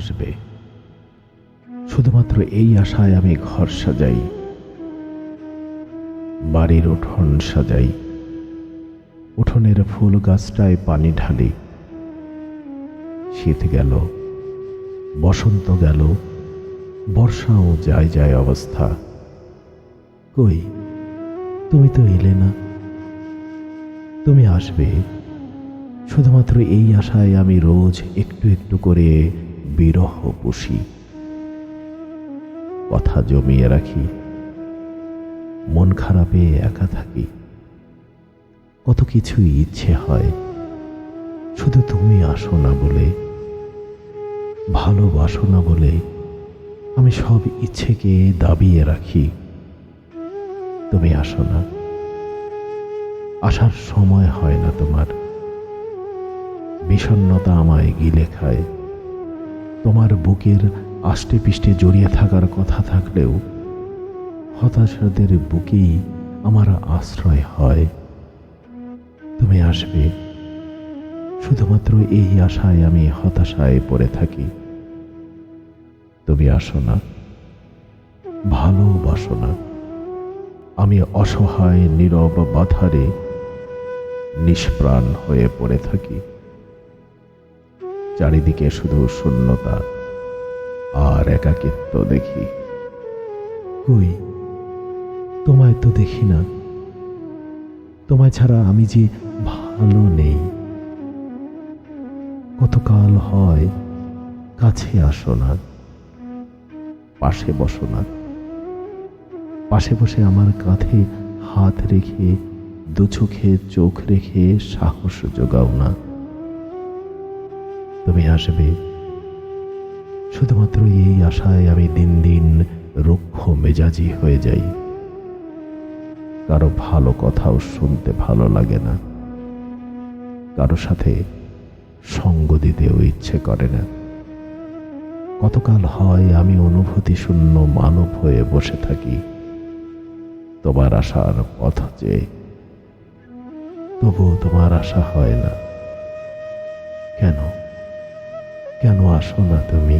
আসবে। শুধুমাত্র এই আশায় আমি ঘর সাজাই, বাড়ির উঠোন সাজাই, উঠোনের ফুল গাছটায় পানি ঢালি। শীত গেল, বসন্ত গেল, বর্ষাও যায় যায় অবস্থা। কই, তুমি তো এলে না। তুমি আসবে, শুধুমাত্র এই আশায় আমি রোজ একটু একটু করে বিরহ পুষি। কথা জমিয়ে রাখি। মন খারাপে একা থাকি। কত কিছুই ইচ্ছে হয়। শুধু তুমি আসো না বলে, ভালোবাসো না বলে আমি সব ইচ্ছেকে দাবিয়ে রাখি। তুমি আসো না। আসার সময় হয় না তোমার। বিষণ্ণতা আমায় গিলে খায়। তোমার বুকের আষ্টে পিষ্টে জড়িয়ে থাকার কথা থাকলেও হতাশাদের বুকেই আমার আশ্রয় হয়। তুমি আসবে। শুধুমাত্র এই আশায় আমি হতাশায় পড়ে থাকি। তুমি আসো না। ভালোবাসো না। আমি অসহায়, নীরব বাধারে নিষ্প্রাণ হয়ে পড়ে থাকি। চারিদিকে শুধু শূন্যতা আর একাকিত্ব দেখি। কই? তোমায় তো দেখি না। তোমায় ছাড়া আমি যে ভালো নেই। কতকাল হয় কাছে আসো না, পাশে বসো না। পাশে বসে আমার কাঁধে হাত রেখে, দু চোখে চোখ রেখে সাহস যোগাও না। তুমি আসবে। শুধুমাত্র এই আশায় আমি দিন দিন রুক্ষ মেজাজি হয়ে যাই। কারও ভালো কথাও শুনতে ভালো লাগে না। কারও সাথে সঙ্গ দিতেও ইচ্ছে করে না। কতকাল হয় আমি অনুভূতি শূন্য মানব হয়ে বসে থাকি। তোমার আশার পথ চেয়ে তবুও তোমার আশা হয় না। কেন? কেন আসো না তুমি?